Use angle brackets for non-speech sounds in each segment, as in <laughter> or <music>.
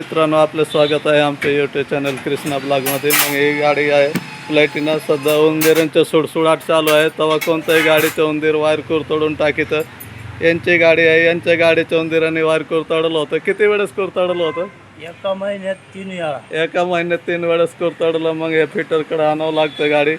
मित्रांनो आपलं स्वागत आहे आमच्या यूट्यूब चॅनल कृष्णा ब्लॉगमध्ये मग ही गाडी आहे प्लॅटिना सध्या उंदीरांचं सुडसुडाट चालू आहे. तेव्हा कोणत्याही गाडीचं उंदीर वायर कूर तोडून टाकीतं. यांची गाडी आहे यांच्या गाडीच्या उंदीराने वायर कूर तोडलं होतं. किती वेळेस कूर तोडलं होतं? एका महिन्यात तीन वेळा. एका महिन्यात तीन वेळेस कूर तोडलं. मग हे फिटरकडे आणावं लागतं गाडी.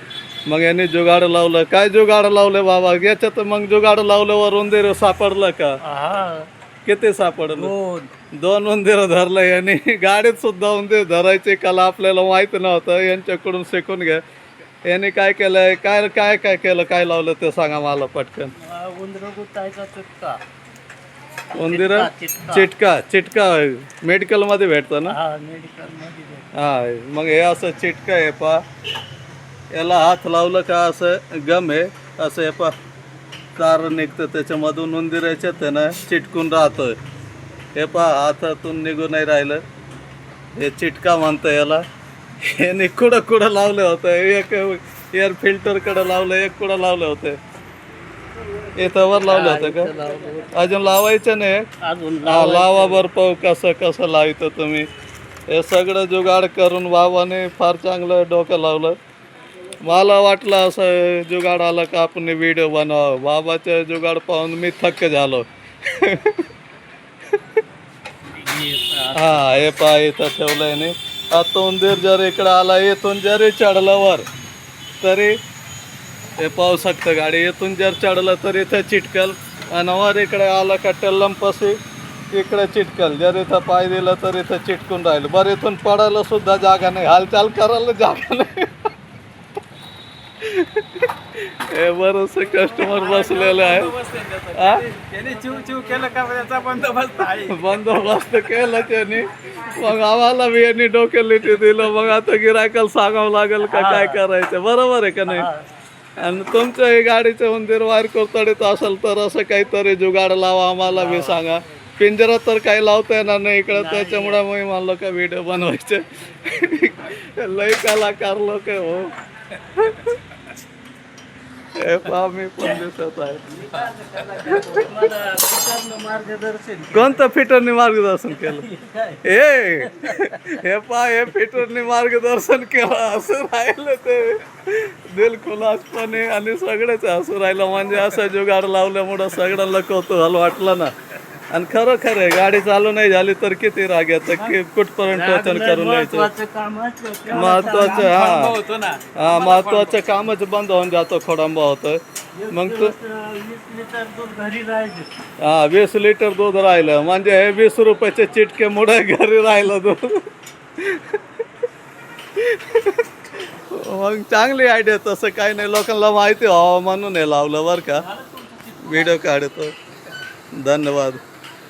मग यांनी जुगाड लावलं. काय जुगाड लावलं बाबा? याच्यात मग जुगाड लावल्यावर उंदीर सापडलं का? हा. किती सापडलं. दोन दोन उंदीर धरलं यांनी. गाडीत सुद्धा उंदीर धरायची कला आपल्याला माहीत नव्हतं. यांच्याकडून शिकून घ्या यांनी काय केलंय? काय काय काय केलं? काय लावलं ते सांगा मला पटकन. उंदर गुतायचा चुटका. उंदीर? चिटका. चिटका. चिटका मेडिकलमध्ये भेटतं ना? हा मेडिकलमध्ये भेट. हा मग हे असं चिटका आहे पा याला हात लावलं का असं? गम आहे. असं हे पा तार निघतं त्याच्यामधून उंदीर याच्यात आहे ना चिटकून राहतं हे पा हातातून निघून नाही राहिलं. हे चिटका म्हणतं याला. हे कुठं कुठं लावलं होतं? एक एअर फिल्टरकडं लावलं एक कुठं लावलं होतं? वर लावलं होतं का? अजून लावायचं नाही अजून लावा बर पाहू कसं कसं लावतं तुम्ही. हे सगळं जुगाड करून बाबाने फार चांगलं डोकं लावलं. मला वाटलं असं जुगाड आलं का आपण व्हिडिओ बनवावं. बाबाचं जुगाड पाहून मी थक्क झालो. <laughs> हा हे पहा इथं ठेवलंय नाही आता उंदीर जर इकडं आला इथून जरी चढलं वर तरी हे पाहू शकतं गाडी. इथून जर चढलं तर इथं चिटकल. आणि वर इकडे आलं का टल्लंपशी इकडे चिटकल. जर इथं पाय दिलं तर इथं चिटकून राहिलं. बरं इथून पडायला सुद्धा जागा नाही. हालचाल करायला जागा नाही. हे बरंच कस्टमर बसलेलं आहे? बंदोबस्त केला त्यांनी. मग आम्हाला बी यांनी डोक्यालिटी दिलं. मग आता गिरायकाला सांगावं लागेल का काय करायचं? बरोबर आहे का नाही? आणि तुमच्या हे गाडीचं मंदिर वायर कोरतडीत असेल तर असं काहीतरी जुगाड लावा आम्हाला बी सांगा. पिंजरा तर काही लावता येणार नाही इकडं. त्याच्यामुळे मी म्हणलं का व्हिडिओ बनवायचे. लय कलाकार लोक हो. हे पहा मी पण दिसत आहे. मला पिकांना मार्गदर्शन कोणतं फिटरने मार्गदर्शन केलं? हे हे पा हे फिटरने मार्गदर्शन केलं असं राहिलं ते. दिलखुलासपणे आणि सगळेच असं राहिलं. म्हणजे असं जुगाड लावल्यामुळं सगळ्यांना कौतूहल वाटलं ना. आणि खरं खरं आहे, गाडी चालू नाही झाली तर किती राग येतं की कुठपर्यंत टोचन करून यायचं महत्वाचं हा. हा महत्वाचं कामच बंद होऊन जातो खोडंबा होतं मग तू हा वीस लिटर दूध राहिलं. म्हणजे हे वीस रुपयाचे चिटके मुळे घरी राहिलं दूध. मग चांगली आयडिया तसं काही नाही. लोकांना माहिती व्हावं म्हणून हे लावलं बरं का. व्हिडिओ काढतो. धन्यवाद.